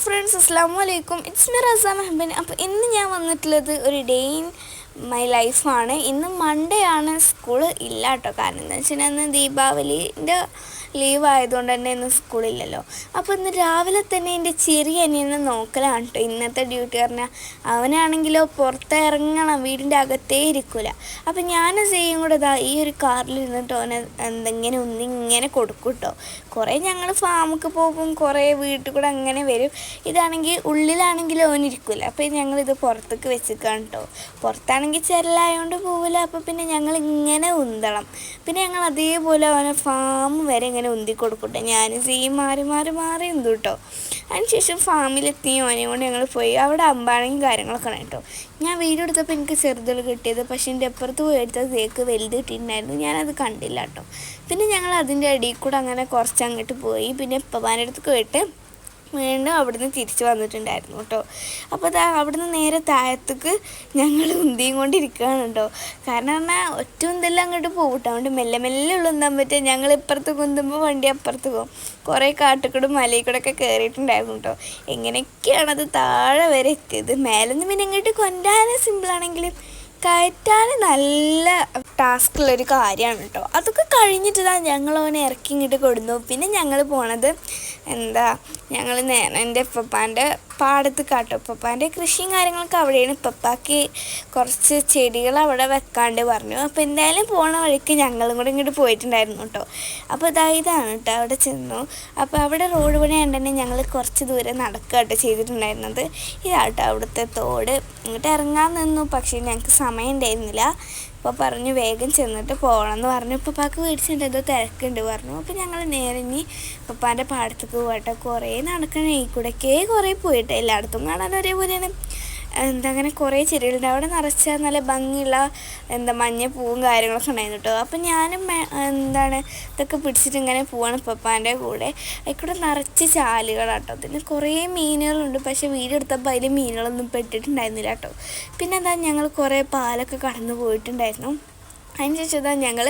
Friends അസ്സാം വലൈക്കും it's me റസാം മെഹബൻ അപ്പോൾ ഇന്ന് ഞാൻ വന്നിട്ടുള്ളത് ഒരു ഡെയിൻ മൈ ലൈഫാണ് ഇന്ന് മൺഡേ ആണ് സ്കൂൾ ഇല്ല കേട്ടോ കാരണം എന്താ വെച്ചാൽ ഇന്ന് ദീപാവലിന്റെ ലീവ് ആയതുകൊണ്ട് തന്നെ ഇന്ന് സ്കൂളില്ലല്ലോ അപ്പോൾ ഇന്ന് രാവിലെ തന്നെ എന്റെ ചെറിയ അനിയനെ നോക്കലാണ് കേട്ടോ ഇന്നത്തെ ഡ്യൂട്ടി പറഞ്ഞാൽ അവനാണെങ്കിലോ പുറത്തിറങ്ങണം വീടിന്റെ അകത്തേ ഇരിക്കില്ല അപ്പോൾ ഞാൻ ചെയ്യും കൂടെ ഇതാ ഈ ഒരു കാറിലിരുന്നിട്ട് അവനെ എന്തെങ്കിലും ഒന്നിങ്ങനെ കൊടുക്കും കേട്ടോ കുറേ ഞങ്ങൾ ഫാമൊക്കെ പോകും കുറേ വീട്ടിൽ കൂടെ അങ്ങനെ വരും. ഇതാണെങ്കിൽ ഉള്ളിലാണെങ്കിലോ ഓൻ ഇരിക്കില്ല അപ്പോൾ ഞങ്ങളിത് പുറത്തേക്ക് വെച്ചിക്കാണ് കേട്ടോ പുറത്താണെങ്കിൽ ചെല്ലായതുകൊണ്ട് പോവില്ല അപ്പോൾ പിന്നെ ഞങ്ങൾ ഇങ്ങനെ ഉന്തണം. പിന്നെ ഞങ്ങൾ അതേപോലെ അവനെ ഫാം വരെ ഇങ്ങനെ ഉന്തി കൊടുക്കട്ടെ. ഞാനും ചെയ്യും മാറി മാറി മാറി ഉന്തു കേട്ടോ അതിനുശേഷം ഫാമിലെത്തി ഓനെ കൊണ്ട് ഞങ്ങൾ പോയി. അവിടെ അമ്പാണെങ്കിൽ കാര്യങ്ങളൊക്കെ കേട്ടോ. ഞാൻ വീട് എടുത്തപ്പോൾ എനിക്ക് ചെറുതുകൾ കിട്ടിയത്. പക്ഷെ എന്റെ അപ്പുറത്ത് പോയി എടുത്ത തേക്ക് വലുത് കിട്ടിയിട്ടുണ്ടായിരുന്നു. ഞാനത് കണ്ടില്ല കേട്ടോ. പിന്നെ ഞങ്ങൾ അതിന്റെ അടിയിൽ കൂടെ അങ്ങനെ കുറച്ച് അങ്ങോട്ട് പോയി. പിന്നെ ഇപ്പം അടുത്ത് പോയിട്ട് വീണ്ടും അവിടുന്ന് തിരിച്ചു വന്നിട്ടുണ്ടായിരുന്നു കേട്ടോ. അപ്പോൾ അതാ അവിടുന്ന് നേരെ താഴത്തേക്ക് ഞങ്ങൾ ഉന്തിയും കൊണ്ടിരിക്കുകയാണ് കേട്ടോ. കാരണം പറഞ്ഞാൽ ഒറ്റ ഉന്തെല്ലാം അങ്ങോട്ട് പോകും കേട്ടോ. അതുകൊണ്ട് മെല്ലെ മെല്ലെ ഉള്ളു ഉന്താൻ പറ്റുക ഞങ്ങൾ ഇപ്പുറത്ത് കുന്തുമ്പോൾ വണ്ടി അപ്പുറത്ത് പോകും. കുറേ കാട്ടുകൂടും മലയിൽ കയറിയിട്ടുണ്ടായിരുന്നു കേട്ടോ. എങ്ങനെയൊക്കെയാണത് താഴെ വരെ എത്തിയത്? മേലെ നിന്ന് പിന്നെ ഇങ്ങോട്ട് കൊണ്ടാനും സിമ്പിളാണെങ്കിലും കയറ്റാൻ നല്ല ടാസ്ക്കുള്ളൊരു കാര്യമാണ് കേട്ടോ അതൊക്കെ കഴിഞ്ഞിട്ട് ഇതാ ഞങ്ങൾ അവനെ ഇറക്കി ഇങ്ങോട്ട് കൊടുന്നു. പിന്നെ ഞങ്ങൾ പോണത് എന്താ ഞങ്ങൾ എന്റെ ഉപ്പാന്റെ പാടത്ത് കാട്ടും ഉപ്പാന്റെ കൃഷിയും കാര്യങ്ങളൊക്കെ അവിടെയാണ്. ഇപ്പപ്പാക്ക് കുറച്ച് ചെടികൾ അവിടെ വെക്കാണ്ട് പറഞ്ഞു. അപ്പോൾ എന്തായാലും പോണ വഴിക്ക് ഞങ്ങളും കൂടെ ഇങ്ങോട്ട് പോയിട്ടുണ്ടായിരുന്നു കേട്ടോ അപ്പോൾ ഇതാ ഇതാണ് കേട്ടോ അവിടെ ചെന്നു. അപ്പോൾ അവിടെ റോഡ് പണി ആയതുകൊണ്ട് ഞങ്ങൾ കുറച്ച് ദൂരം നടക്കുക ചെയ്തിട്ടുണ്ടായിരുന്നത്. ഇതാട്ടോ അവിടുത്തെ തോട്. ഇങ്ങോട്ട് ഇറങ്ങാൻ നിന്നു. പക്ഷേ ഞങ്ങൾക്ക് സമയം ഉണ്ടായിരുന്നില്ല അപ്പോൾ പറഞ്ഞു വേഗം ചെന്നിട്ട് പോകണം എന്ന് പറഞ്ഞു. പപ്പാക്ക് മേടിച്ചിട്ട് എന്തോ തിരക്കുണ്ട് പറഞ്ഞു. അപ്പോൾ ഞങ്ങൾ നേരെ ഇനി പപ്പാന്റെ പാടത്തേക്ക് പോകട്ടെ. കുറേ നടക്കണേ ഈ കേ കുറേ പോയിട്ട് എല്ലായിടത്തും കാണാൻ ഒരേപോലെയാണ്. എന്താ അങ്ങനെ കുറേ ചെടികളുണ്ട് അവിടെ നിറച്ച നല്ല ഭംഗിയുള്ള എന്താ മഞ്ഞ പൂവും കാര്യങ്ങളൊക്കെ ഉണ്ടായിരുന്നു കേട്ടോ. അപ്പം ഞാനും എന്താണ് ഇതൊക്കെ പിടിച്ചിട്ട് ഇങ്ങനെ പോവാണ് പപ്പാന്റെ കൂടെ. അതിൽക്കൂടെ നിറച്ച് ചാലുകളാട്ടോ അതിന് കുറേ മീനുകളുണ്ട്. പക്ഷേ വീടെടുത്തപ്പോൾ അതിൽ മീനുകളൊന്നും പെട്ടിട്ടുണ്ടായിരുന്നില്ല കേട്ടോ. പിന്നെ എന്താ ഞങ്ങൾ കുറേ പാലൊക്കെ കടന്നു പോയിട്ടുണ്ടായിരുന്നു. അതിനുശേഷം ഇതാ ഞങ്ങൾ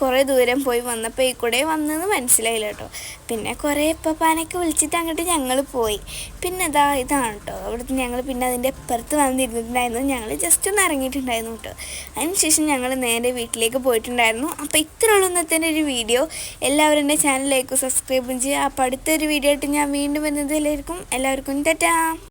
കുറേ ദൂരം പോയി വന്നപ്പോൾ ഈ കൂടെ വന്നെന്ന് മനസ്സിലായില്ല കേട്ടോ പിന്നെ കുറേ ഇപ്പപ്പാനൊക്കെ വിളിച്ചിട്ട് അങ്ങോട്ട് ഞങ്ങൾ പോയി. പിന്നെ ഇതാ ഇതാണ് കേട്ടോ അവിടുത്തെ ഞങ്ങൾ പിന്നെ അതിന്റെ അപ്പുറത്ത് വന്നിരുന്നിട്ടുണ്ടായിരുന്നു. ഞങ്ങൾ ജസ്റ്റ് ഒന്ന് ഇറങ്ങിയിട്ടുണ്ടായിരുന്നു കേട്ടോ അതിനുശേഷം ഞങ്ങൾ നേരെ വീട്ടിലേക്ക് പോയിട്ടുണ്ടായിരുന്നു. അപ്പോൾ ഇത്ര ഉള്ളൂ ഇന്നത്തെ ഒരു വീഡിയോ. എല്ലാവരും എന്റെ ചാനലിലേക്ക് സബ്സ്ക്രൈബും ചെയ്യുക. അപ്പോൾ അടുത്തൊരു വീഡിയോ ആയിട്ട് ഞാൻ വീണ്ടും വരുന്നതിലായിരിക്കും എല്ലാവർക്കും തെറ്റാ